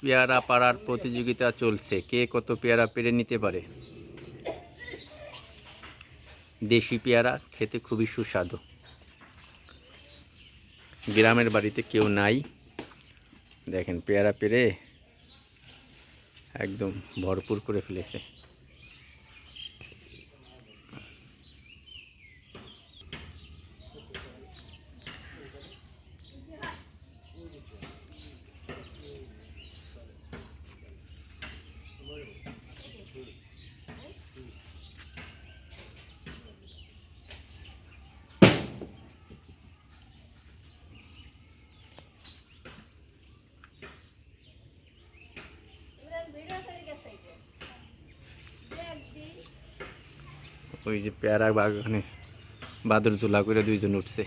পেয়ারা পাড়ার প্রতিযোগিতা চলছে। কে কত পেয়ারা পেরে নিতে পারে? দেশি পেয়ারা খেতে খুবই সুস্বাদু। গ্রামের বাড়িতে কেউ নাই। দেখেন, পেয়ারা পেরে একদম ভরপুর করে ফেলেছে। ওই যে পেয়ারা বাগানে বাদুর চুলা করে দুইজন উঠছে।